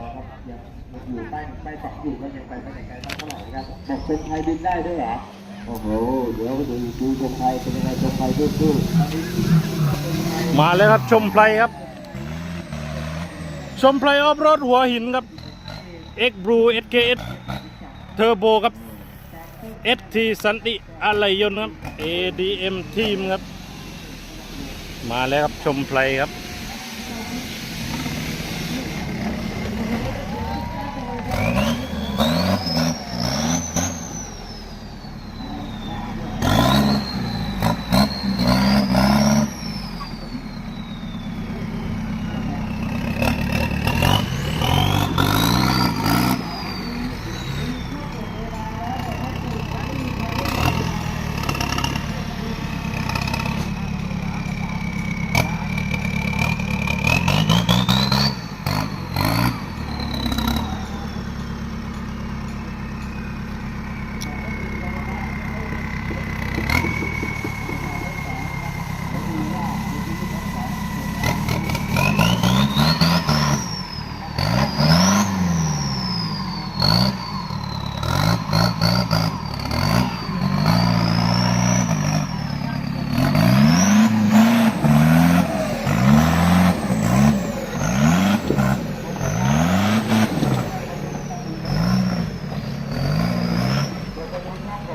อครับยังอยู่ใต้ใต้ฝักอยู่ก็ยังไปไม่ไกลสักเท่าไหร่ครับบอกเป็นไทยบินได้ด้วยเหรอโอ้โหเดี๋ยวดูดูชมไทยเป็นยังไงชมไทยสู้ๆมาแล้วครับชมไพรครับ ชมไพรออฟโรดหัวหินครับ X Blue SKS Turbo ครับ ST สันติอะไรยนต์ครับ ADM ทีมครับ มาแล้วครับชมไพรครับ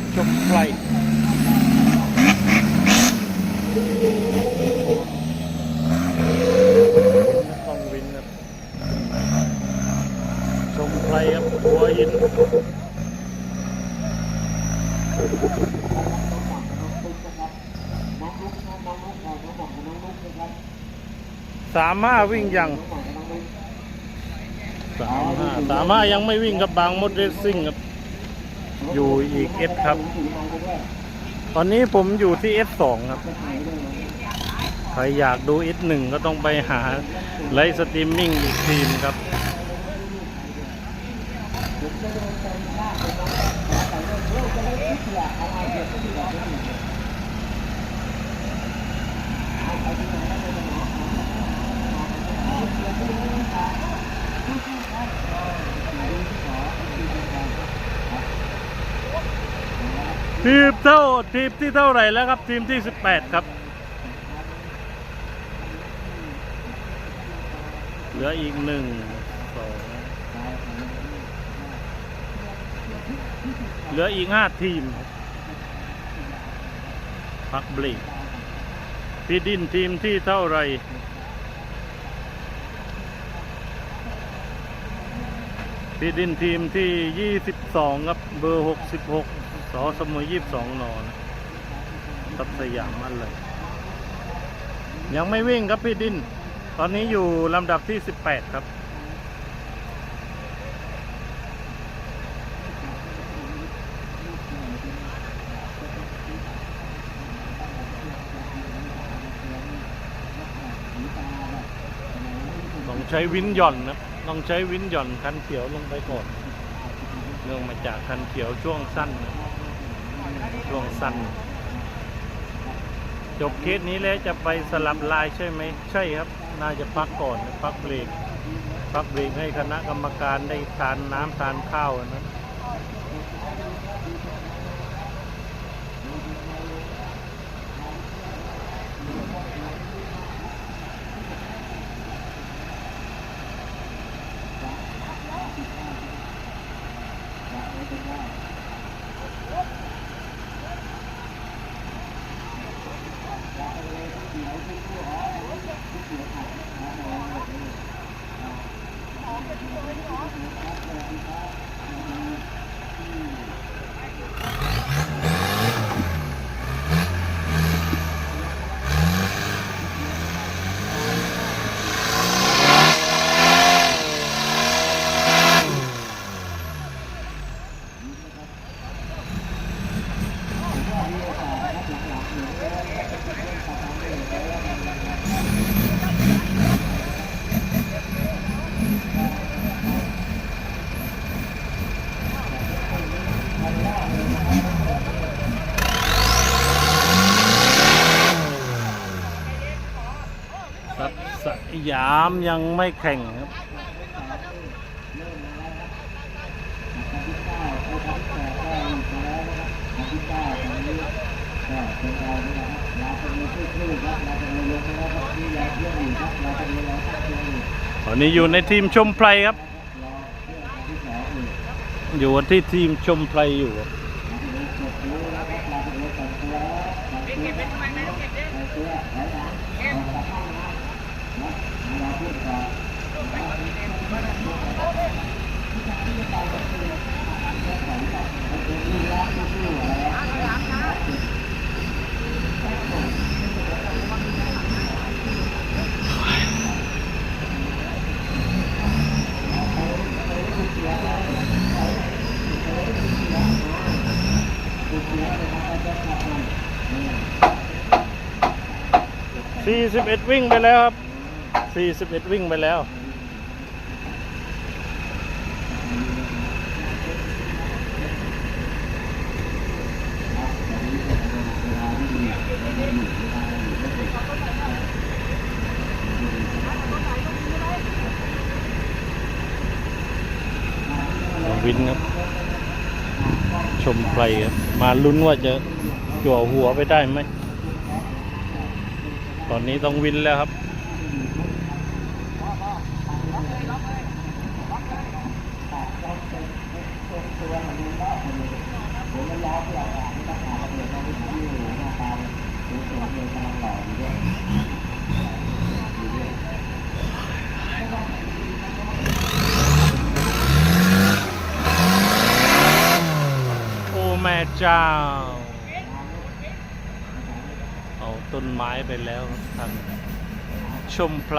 รับชมไฟต้องวินครับชมไฟครับหัวหินสามห้าวิ่งยังสามห้าสามห้ายังไม่วิ่งกับบางมดเรซซิ่งครับ อยู่อีกเอสครับ ตอนนี้ผมอยู่ที่เอสสองครับ ใครอยากดูเอสหนึ่งก็ต้องไปหาไลฟ์สตรีมมิ่งอีกทีมครับ ทีมเท่า ที่เท่าไหร่แล้วครับ ทีมที่ 18 ครับ เหลืออีกหนึ่งสองเหลืออีกห้าทีม พักเบรกพี่ดินทีมที่เท่าไหรพี่ดินทีมที่ 22 ครับ เบอร์ 66สอสมุย22นอน ตับสยามมันเลย ยังไม่วิ่งครับพี่ดิน ตอนนี้อยู่ลำดับที่ 18 ครับ ต้องใช้วินหย่อนนะต้องใช้วินหย่อนคันเขียวลงไปก่อนเนื่องมาจากคันเขียวช่วงสั้น ช่วงสั้น จบเคสนี้แล้วจะไปสลับลายใช่ไหมใช่ครับ น่าจะพักก่อนพักเบรกพักเบรกให้คณะกรรมการได้ทานน้ำทานข้าวนะ ยามยังไม่แข่งครับ ตอนนี้อยู่ในทีมชมไพรครับ อยู่ที่ทีมชมไพรอยู่ครับ 41 วิ่งไปแล้วครับ 41 วิ่งไปแล้ว วินครับ ชมไพรครับ มาลุ้นว่าจะจั่วหัวไปได้ไหม ตอนนี้ต้องวินแล้วครับ โอ้แม่เจ้า เอาต้นไม้ไปแล้วท่านชมไพร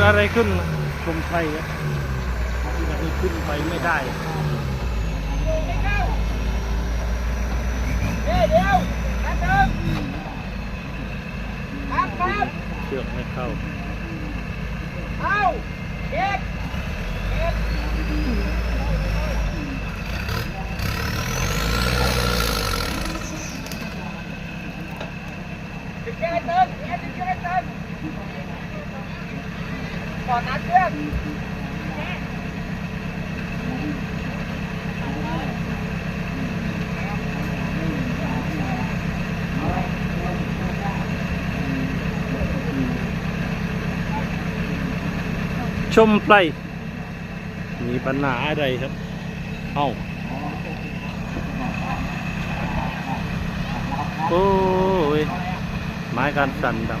ดอะไรขึ้นลมไฟครับมัขึ้นไปไม่ได้เดี๋ยวเดี๋ยวแป๊บนึงแป๊บแป๊บเชือกไม่เข้าเข้าเก็บเก็บเก็บเติมเก็บ ก่อนนะเพื่อนชมไพรมีปัญหาอะไรครับ เอ้า โอ้ย ไม้การสั่นดับ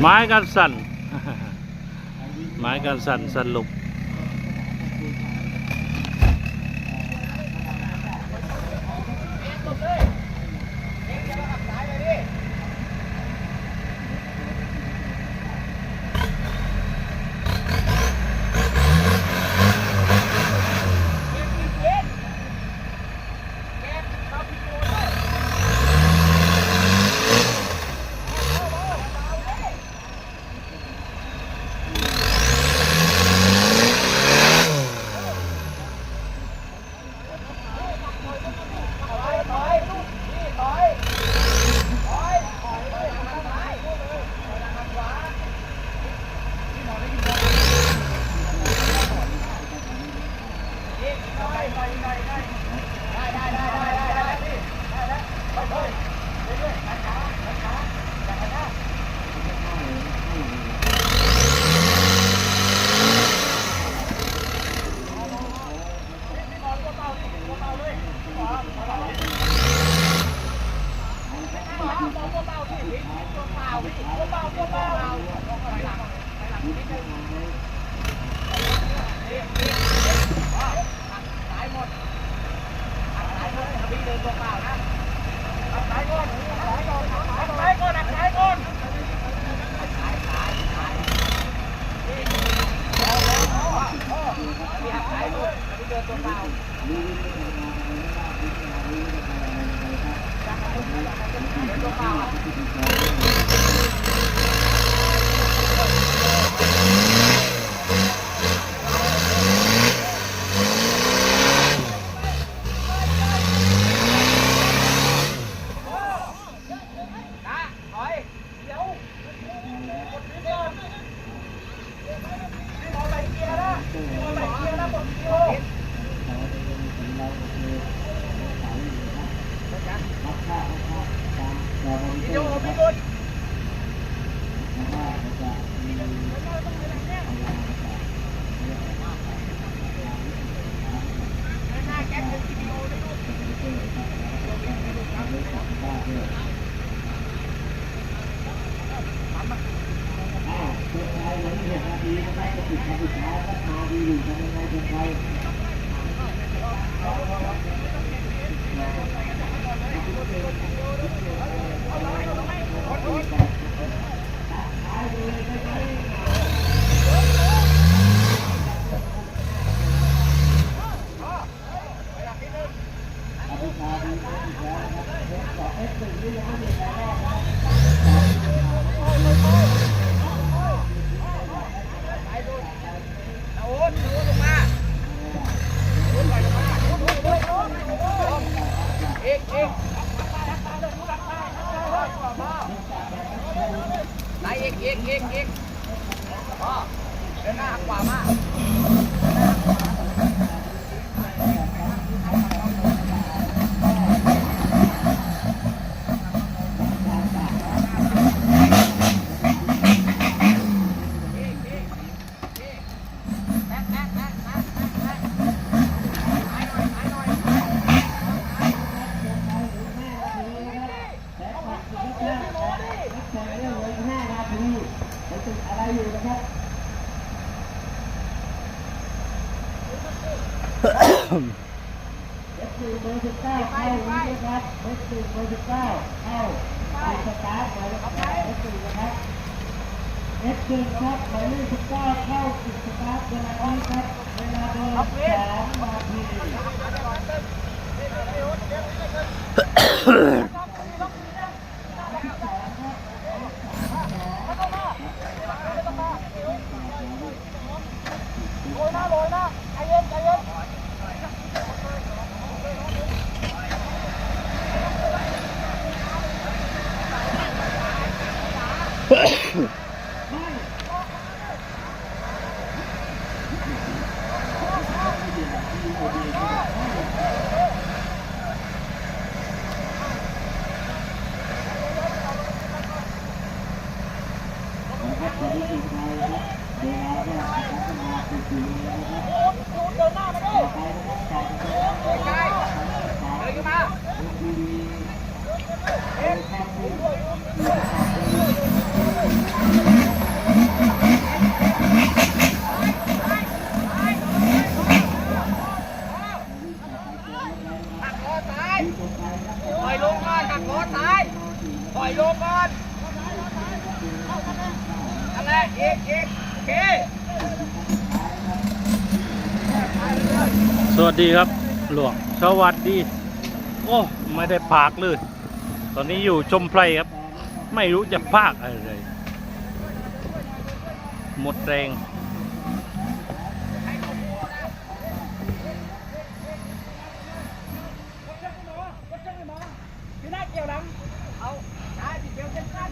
ไม้กันสั่น ไม้การสั่นสรุป 做饭。 ไหน อีกอีกอีกอีกพอเดินหน้าหักขวามา nhiều lắm đó เอฟซีเบอร์สิบเก้าเข้าวิ่งด้วยครับเอฟซีเบอร์สิบเก้าเข้าไปสตาร์ทไปแล้วครับเอฟซีนะครับเอฟซีครับหมายเลขสิบเก้าเข้าติดสตาร์ทเวลานี้ครับเวลาเดินสามนาที ใช่เดินขึ้นมาหักคอซ้ายปล่อยลงก่อนหักคอซ้ายปล่อยลงก่อนนั่นแหละอีกอีกโอเค สวัสดีครับหลวงสวัสดี โอ้ไม่ได้พากเลย ตอนนี้อยู่ชมไพรครับ ไม่รู้จะพากอะไรเลย หมดแรง เอาได้ดิเดี๋ยวเส้นสั้น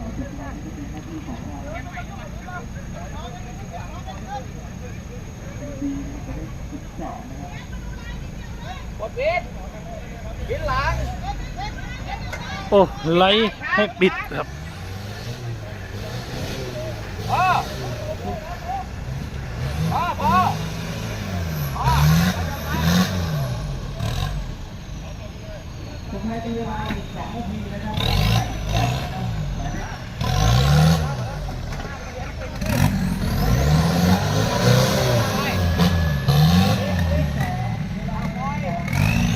กดวินวินหลัง โอ้ไลท์ให้ปิดครับพอพอพอพอ